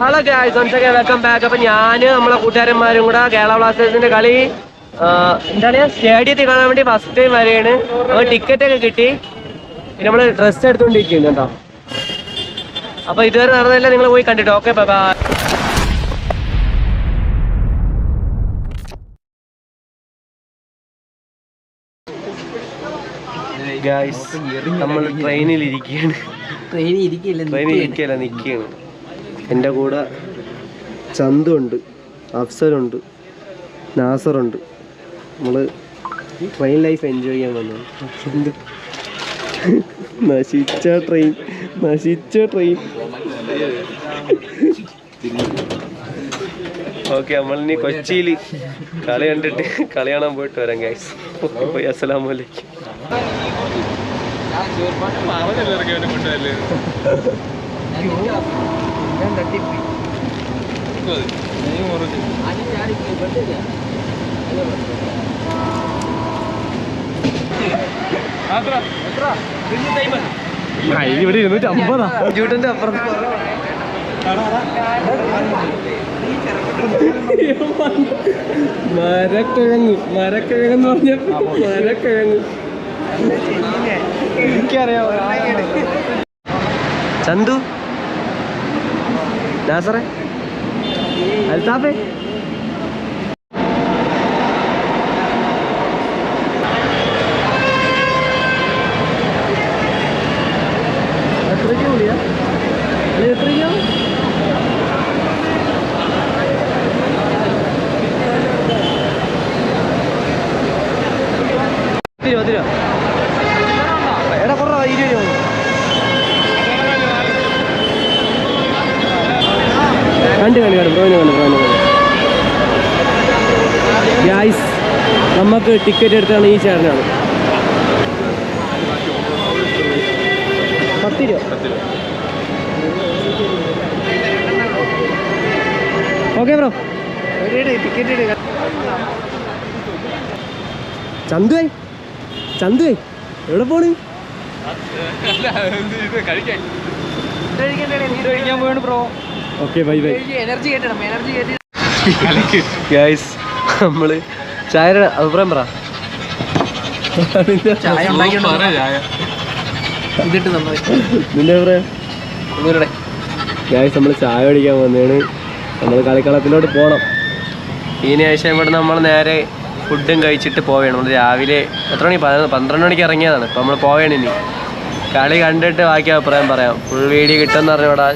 Hello guys ഒൻസൊക്കെ welcome back അപ്പൊ ഞാൻ നമ്മളെ കൂട്ടുകാരന്മാരും കൂടെ കേരള ബ്ലാസ്റ്റേഴ്സിന്റെ കളി എന്താണ്? സ്റ്റേഡിയത്തിൽ കാണാൻ വേണ്ടി ഫസ്റ്റ് ടൈം വരെയാണ്. അപ്പോൾ ടിക്കറ്റ് ഒക്കെ കിട്ടി. പിന്നെ നമ്മൾ ഡ്രസ്സ് എടുത്തുകൊണ്ടിരിക്കുന്നു കേട്ടോ. അപ്പൊ ഇതുവരെ നടന്നില്ല നിങ്ങൾ പോയി കണ്ടിട്ടോ. ഓക്കെ ബൈ ബൈ ഗായ്സ് നമ്മൾ ട്രെയിനിൽ ഇരിക്കുകയാണ്. ട്രെയിനിൽ ഇരിക്കില്ല ട്രെയിനിൽ ഇരിക്കില്ല നിൽക്കുകയാണ്. എന്റെ കൂടെ ചന്തുണ്ട് അഫ്സലുണ്ട് നാസറുണ്ട് നമ്മൾ ട്രെയിൻ ലൈഫ് എൻജോയ് ചെയ്യാൻ വന്നു. നശിച്ച ട്രെയിൻ നശിച്ച ട്രെയിൻ ഓക്കെ നമ്മളിനി കൊച്ചിയിൽ കളി കണ്ടിട്ട് കളി കാണാൻ പോയിട്ട് വരാം ഗൈസ് പോയി അസ്സലാമലൈക്കും ഇവിടെ ഇരുന്നൂറ്റി അമ്പതാ ജൂട്ടന്റെ അപ്പുറത്ത് മരക്കിഴങ്ങ് മരക്കിഴങ്ങ് എന്ന് പറഞ്ഞ മരക്കിഴങ്ങ്. എനിക്കറിയാം. ചന്തു? നാസറേ അൽത്താഫേ എത്രയ്ക്ക് കൂടിയാ അല്ല എത്രയ്ക്കോ പത്ത് രൂപ പത്ത് രൂപ എടാ കുറവാ ഇരുപത് രൂപ കണ്ടു കളിയാണ് ബ്രോ പ്രോവിന് ബ്രോ പ്രോവിന് കണ്ടു ഗ്യാസ് നമുക്ക് ടിക്കറ്റ് എടുത്താണ് ഈ ചേട്ടനാണ്. പത്ത് രൂപ ഓക്കെ ബ്രോ ചന്തുവേ ചന്തുവേ എവിടെ പോണ്? ഓക്കെ ബൈ ബൈ എനർജി കേട്ടണം എനർജി കേട്ടി ഗൈസ് നമ്മൾ ചായയുടെ അഭിപ്രായം പറ. ചായ ഇതിട്ട് നിന്റെ അഭിപ്രായം? ഗൈസ് നമ്മൾ ചായ കുടിക്കാൻ വന്നതാണ് നമ്മൾ കളിക്കളത്തിലോട്ട് പോകണം ഇനി ആഴ്ച ഇവിടെ നമ്മൾ നേരെ ഫുഡും കഴിച്ചിട്ട് പോവേണം. നമ്മൾ രാവിലെ എത്ര മണി? പന്ത്രണ്ട് മണിക്ക് ഇറങ്ങിയതാണ്. ഇപ്പം നമ്മൾ പോവുകയാണ് ഇനി. കളി കണ്ടിട്ട് ബാക്കി അഭിപ്രായം പറയാം. ഫുൾ വീഡിയോ കിട്ടുമെന്ന് പറഞ്ഞു ഇവിടെ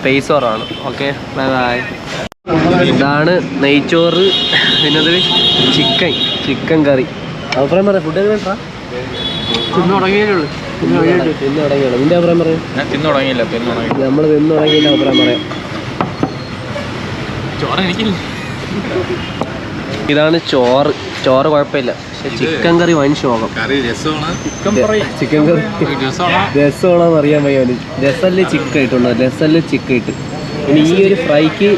സ്പേസ് കുറവാണ് ഓക്കെ ബൈ ഇതാണ് നെയ്ച്ചോറ് പിന്നത് ചിക്കൻ ചിക്കൻ കറി അഭിപ്രായം പറയാം ഫുഡ് എങ്ങനെ തിന്നു തുടങ്ങിയേ ഉള്ളൂ. തിന്ന് തുടങ്ങിയാണ് നിന്റെ അഭിപ്രായം പറയാം. ഞാൻ തിന്നു തുടങ്ങിയില്ല നമ്മൾ തിന്ന് തുടങ്ങിയില്ല അഭിപ്രായം പറയാം. ചോറ് എനിക്കില്ല. ഇതാണ് ചോറ്. ചോറ് കുഴപ്പമില്ല. പക്ഷെ ചിക്കൻ കറി വൻ ശോകം. Chicken curry. രസമാണ്. രസമാണോന്ന് അറിയാൻ വയ്യ രസമല്ലേ ചിക്കൻ ഇട്ടുണ്ടോ രസമല്ലേ ചിക്കൻ ഇട്ട്. ഇനി ഈ ഒരു ഫ്രൈക്ക്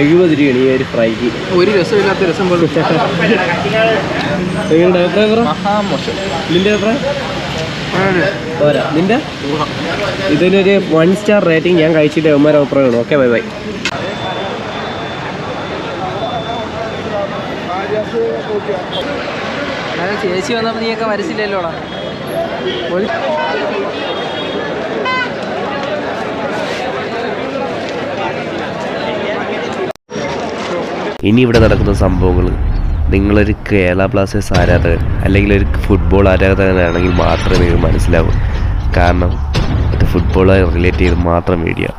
എഴുപത് രൂപയാണ് ഈ ഒരു ഫ്രൈക്ക്. ഒരു രസമില്ലാത്ത രസം പോലും. നിങ്ങളുടെ അഭിപ്രായം മഹാമോശം നിന്റെ അഭിപ്രായം? പോരാ. നിന്റെ? ഇതിനൊരു വൺ സ്റ്റാർ റേറ്റിംഗ് ഞാൻ കഴിച്ചിട്ട് അവന്മാരെ അഭിപ്രായമാണ് ഓക്കെ ബൈ ബൈ അതായത് ചേച്ചി വന്നപ്പോൾ നീയൊക്കെ വരച്ചില്ലല്ലോടാ? ഇനി ഇവിടെ നടക്കുന്ന സംഭവങ്ങൾ നിങ്ങളൊരു കേരള ബ്ലാസ്റ്റേഴ്സ് ആരാധകൻ അല്ലെങ്കിൽ ഒരു ഫുട്ബോൾ ആരാധകനാണെങ്കിൽ മാത്രമേ ഇത് മനസ്സിലാവൂ. കാരണം ഇത് ഫുട്ബോളായി റിലേറ്റ് ചെയ്ത് മാത്രം വീഡിയോ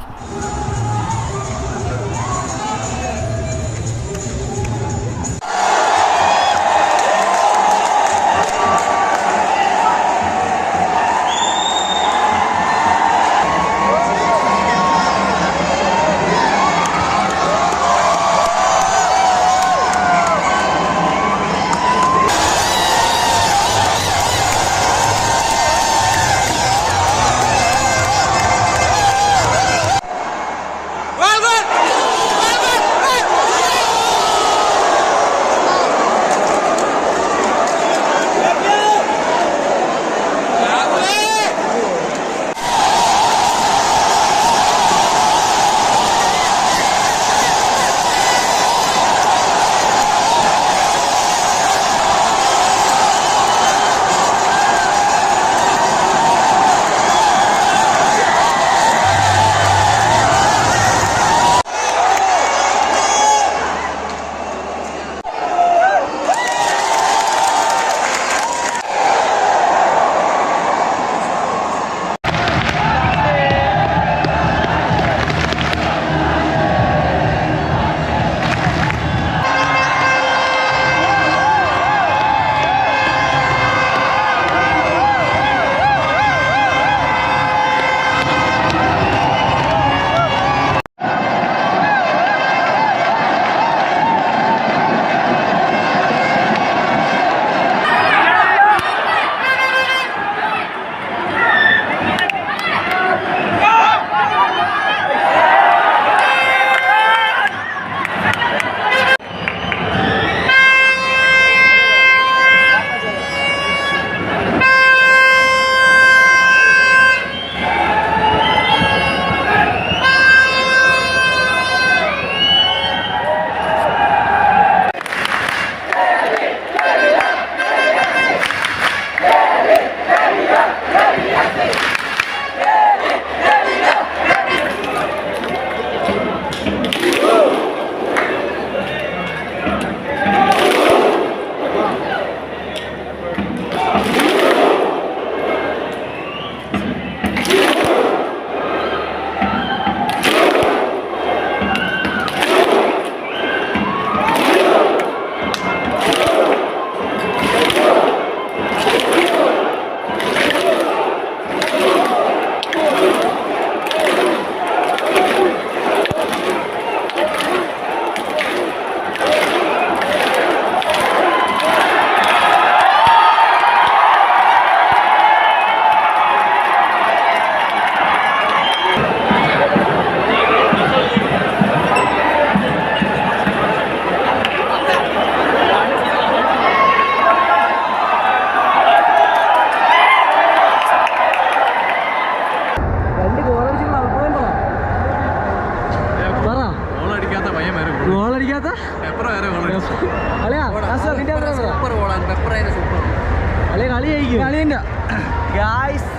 ഗായ്സ്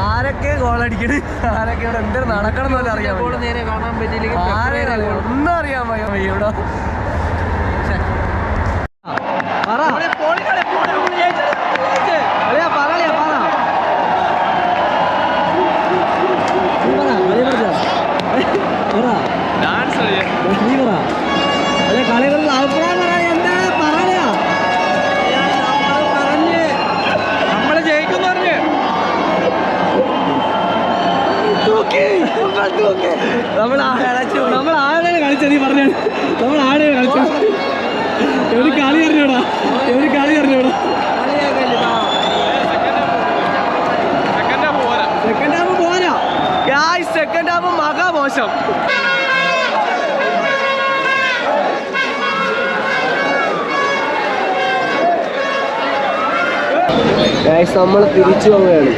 ആരൊക്കെ ഗോൾ അടിക്കണ്? ആരൊക്കെ ഇവിടെ എന്തൊരു നടക്കണം എന്നല്ല അറിയാൻ. ഒന്നും അറിയാൻ വയ്യ. വയ്യ ഇവിടെ പറ നമ്മൾ നമ്മൾ ആരെയാണ് കളിച്ചത്? നീ പറഞ്ഞു. നമ്മൾ ആരെയാണ് കളിച്ചത്? ഒരു കളി അറിഞ്ഞോടാ. ഒരു കളി അറിഞ്ഞോടാ. സെക്കൻഡ് ഹാഫ് പോരാ. സെക്കൻഡ് ഹാഫ് പോരാ ഗായ് സെക്കൻഡ് ഹാഫ് മഹാ മോശം. നമ്മൾ തിരിച്ചു പോവുകയാണ്.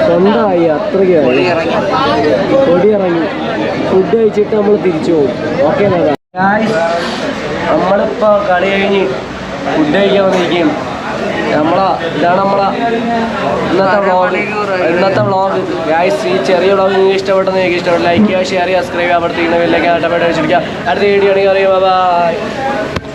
സ്വന്തമായി അത്രയ്ക്കായി പൊടി ഇറങ്ങി ഫുഡ് കഴിച്ചിട്ട് നമ്മൾ തിരിച്ചു പോകും. ഓക്കെ നമ്മളിപ്പോൾ കളി കഴിഞ്ഞ് ഫുഡ് കഴിക്കാൻ വന്നിരിക്കും നമ്മളാ ഇതാണ് നമ്മളെ ഇന്നത്തെ വ്ളോഗ് ഇന്നത്തെ വ്ളോഗ് ഗായ്സ് ഈ ചെറിയ വ്ളോഗ് നിങ്ങൾക്ക് ഇഷ്ടപ്പെട്ടെന്ന് നിങ്ങൾക്ക് ഇഷ്ടപ്പെട്ടു ലൈക്ക് ചെയ്യുക ഷെയർ ചെയ്യുക സബ്സ്ക്രൈബ് ചെയ്യുക അവിടുത്തെ ഇങ്ങനെ വലിയ കാട്ടപ്പെട്ട് വെച്ചിരിക്കുക അടുത്ത വീഡിയോ ആണെങ്കിൽ അറിയാം. ബൈ